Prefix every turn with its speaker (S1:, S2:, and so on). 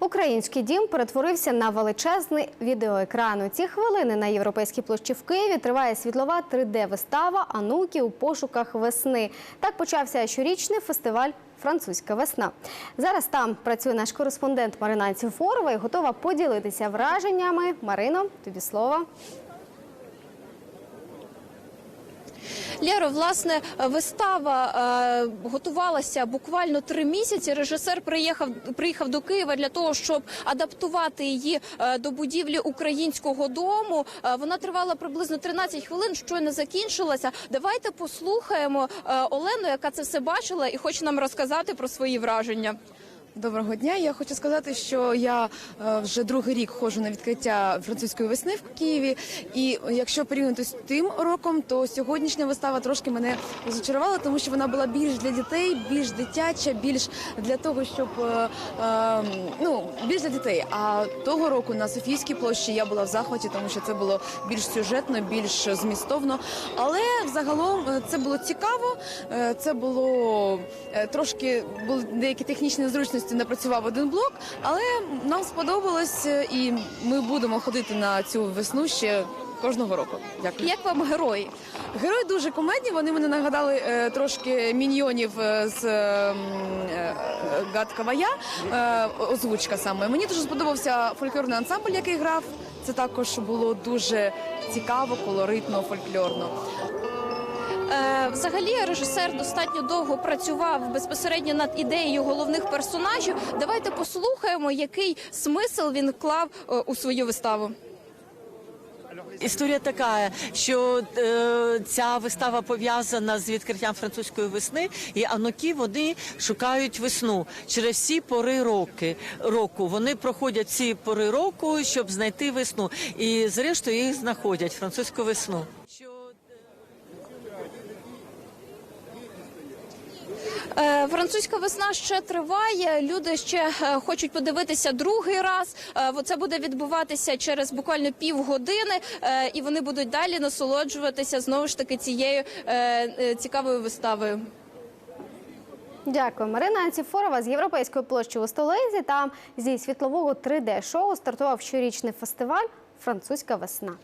S1: Український дім перетворився на величезний відеоекран. У ці хвилини на європейській площі в Києві триває світлова 3D-вистава Ануки у пошуках весни. Так почався щорічний фестиваль. Французька весна. Зараз там працює наш кореспондент Марина Ціфорова і готова поділитися враженнями. Марино, тобі слово.
S2: Лєро, власне, вистава е, готувалася буквально три місяці. Режисер приїхав приїхав до Києва для того, щоб адаптувати її е, до будівлі українського дому. Е, вона тривала приблизно 13 хвилин, щойно закінчилася. Давайте послухаємо Олену, яка це все бачила, і хоче нам розказати про свої враження.
S3: Доброго дня. Я хочу сказати, що я е, вже другий рік ходжу на відкриття французької весни в Києві. І якщо порівняти з тим роком, то сьогоднішня вистава трошки мене розочарувала, тому що вона була більш для дітей, більш дитяча, більш для того, щоб е, е, ну більш для дітей. А того року на Софійській площі я була в захваті, тому що це було більш сюжетно, більш змістовно. Але взагалом е, це було цікаво. Це було трошки були деякі технічні незручності. Не працював один блок, але нам сподобалось, е, і ми будемо ходити на цю весну ще кожного року. Дякую.
S2: Як вам герої?
S3: Герої дуже комедні. Вони мене нагадали е, трошки міньйонів е, з е, м, е, Гадкова я, е, озвучка саме. Мені дуже сподобався фольклорний ансамбль, який грав. Це також було дуже цікаво, колоритно, фольклорно.
S2: Е, Взагалі, режисер достатньо довго працював безпосередньо над ідеєю головних персонажів. Давайте послухаємо, який смисл він вклав е, у свою виставу.
S4: Історія така, що е, ця вистава пов'язана з відкриттям французької весни, і ануки вони шукають весну через всі пори роки. Року вони проходять всі пори року, щоб знайти весну, і зрештою їх знаходять французьку весну. Що
S2: Е, Французька весна ще триває. Люди ще е, хочуть подивитися другий раз. Е, Це буде відбуватися через буквально півгодини, е, і вони будуть далі насолоджуватися знову ж таки цією е, е, цікавою виставою.
S1: Дякую, Марина Анціфорова з європейської площі у столиці. Там зі світлового 3D-шоу стартував щорічний фестиваль Французька весна.